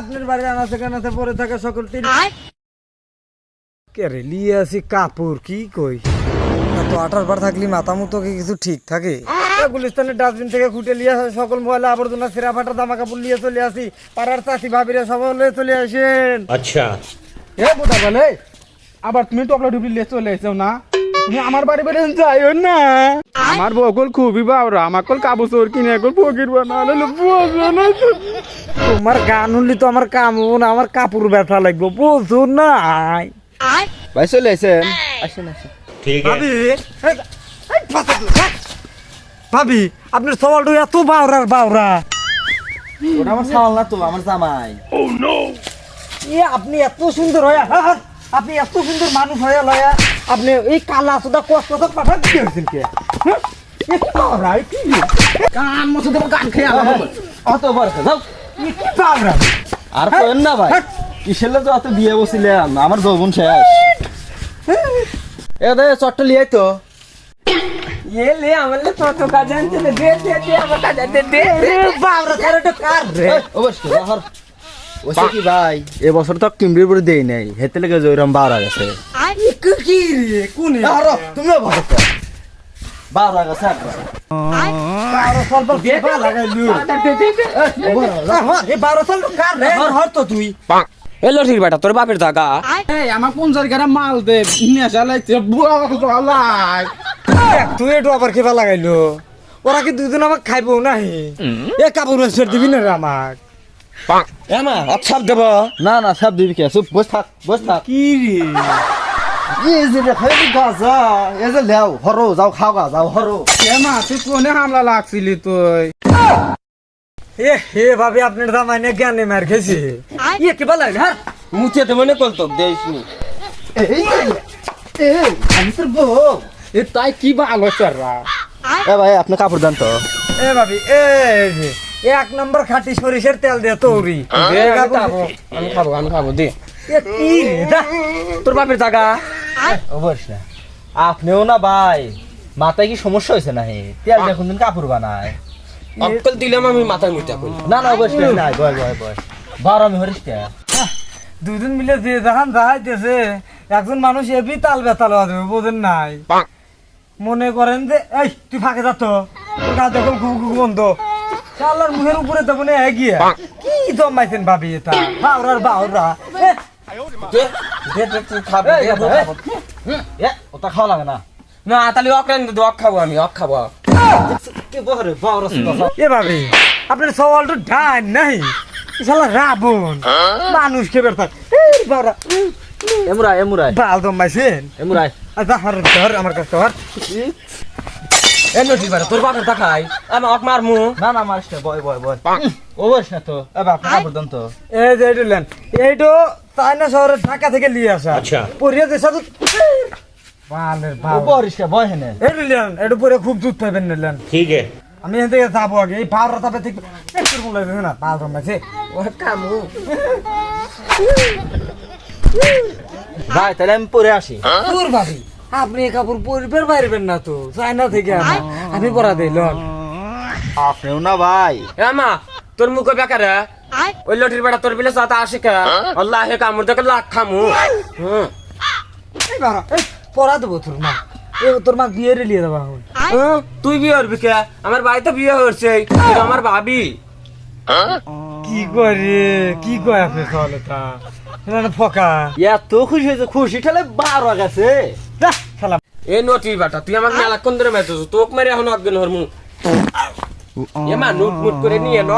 আপনার বাড়ির আনাচে কানাতে পরে সকল কেরে লিয়ে আছি কাপড় কি কই? তো আঠার বার থাকলি মাথা মতো কিছু ঠিক থাকে? গুলিস্তানের ডাস্টবিন থেকে খুঁটে লিয়ে সকল ময়লা আবর্জনা সেরা ফাটা জামা কাপড় নিয়ে চলে আসি। পাড়ার চাষি ভাবিরা সকলে চলে আসেন। আচ্ছা। বলে আবার তুমি টপলা ডুবলি লিয়ে চলে এসো না? হ্যাঁ, আমার বাড়ি বেড়ে যাই না। আমার বকল খুবই বাবর আমার কল কাবু চোর কিনে একল ফকির বানালে তোমার গান শুনলি তো আমার কামুন আমার কাপড় ব্যথা লাগবে বুঝুন না। ভাই চলে আসেন। আসেন আসেন। হ্যাঁ। ভাবি আপনার সওয়ালটা এত বাউরার বাউরা। ওটা আমার সওয়াল না তো আমার জামাই। oh, ও নো আপনি এত সুন্দর হয় হ্যাঁ, আপনি এত সুন্দর মানুষ হয়ে লয়া। আপনি এই কালা সুদা কষ্ট তো পাঠা দিয়ে হয়েছেন কে হ্যাঁ? এ কি বাউরা এ কি কান মতো দেবো কান খেয়ে আমার অত বড় যাও এ কি বাউরা আর কোন না ভাই কিসের তো অত বিয়ে বসিলাম আমার যৌবন শেষ এ দে চট্ট লিয়ে তো ये ले हमले तो तो का जानते दे दे दे दे हम का जानते दे এ বাউরা কারোটা কার রে অবশ্যই হর ওসে কি ভাই এ বছর তো কিমরির উপরে দেই নাই হেতে লেগে জয়রাম বারা গেছে এ কি কি রে কোন হর তুমিও ভালো তো। বারা গেছে একবার। বারো সাল এ বারো সাল কার রে? হর হর তো তুই। এলো ঠিক বেটা তোর বাপের জায়গা এই আমার কোন জায়গায় মাল দে তুই একটু আবার খেপা লাগাইলো? ওরা কি দুদিন আমাকে খাইবো নাই এ কাপড় মেসের দিবি না রে আমাক? এমা অছাপ দেব। না না সব দিবি কে? চুপ বস থাক বস থাক। কি রে? লেও হরো যাও খাও গা যাও হরো। এমা তুই কোনে হামলা লাগছিলি তুই? এ হে ভাবি আপনার দামাইনে জ্ঞানে মার খেয়েছে। ইয়ে কি হ্যাঁ। মুছে নি। এই আমি তোর বউ। এ তাই কি ভালো এ ভাই আপনি কাপড় দেন তো। এ ভাবি এ এক নম্বর খাঁটি সরিষার তেল দিয়ে তৌরি। দে আমি খাব আমি খাব দে। কি রে তোর বাপের জায়গা? অবশ্যই আপনিও না ভাই। মাথায় কি সমস্যা হয়েছে না হে তেল দেখুন দিন কাপড় বানায়। অকল দিলাম আমি মাথায় মুইটা কই না না অবশ্যই নাই বয় বয় বয়। বার আমি হরিস কে। দুজন মিলে যে দেখান যাইতেছে একজন মানুষ এবি তাল বেতাল বাজবে বোঝেন নাই। মনে করেন যে এই তুই ফাঁকে তোর কাজ দেখো ঘুঘু ঘুঘু বন্ধ চাল্লার মুখের উপরে তো মনে এগিয়ে। কি জমাইছেন ভাবি এটা? বাউরার বাউরা। খাব ওটা খাওয়া লাগে না। না তাহলে অকরান দে অক খাব আমি অক খাব। কি বহরে বাউরা এ ভাবি আপনার সওয়ালটা ডান নাই। শালা রাবণ। মানুষ কে বের থাক। বাউরা এমুরাই এমুরাই। বাল জমাইছেন এমুরাই। আচ্ছা হর ধর আমার কাছে ধর। এ নটি বারে তোর বাপের দেখাই আমি অক মারমু। না না মারিস না বয় বয় বয়। ও বস না তো। এ বাপ না তো। এ যে এইটু লেন এইটু না শহরে ঢাকা থেকে লিয়ে আসা। আচ্ছা। পরিয়া তো বালের বাপ বরিস বয় হেনে এইটু লেন এইটু পরে খুব দুধ পাবেন না লেন। ঠিক। আমি এখান যাব আগে এই পাহাড় ঠিক একটু বলে না পাহাড় মাঝে ও কামু। ভাই তাহলে আমি পরে আসি। হ্যাঁ? ভাবি। আপনি কাপড় পরিবার পারবেন না তো চাইনা থেকে আমি পরা দিই লন। আপনিও না ভাই। এমা তোর মুখ বেকার ওই লটির বেড়া তোর বিলে সাথে আসে কে আল্লাহ হে কামুর দেখে লাখ খামু। পরা দেবো তোর মা। এ তোর মা বিয়ে রেলিয়ে দেবো তুই বিয়ে করবি কে? আমার ভাই তো বিয়ে হচ্ছে আমার ভাবি। কি করে? কি কয় আপনি তাহলে তা? না ফকা। এত খুশি হয়েছে খুশি ঠেলে বারো গেছে। এ নটির বাটা তুই আমাকে মেলা কোন ধরে মেতেছ তোক মেরে এখন অজ্ঞান হরমু। এমা নুট মুট করে নিয়ে ন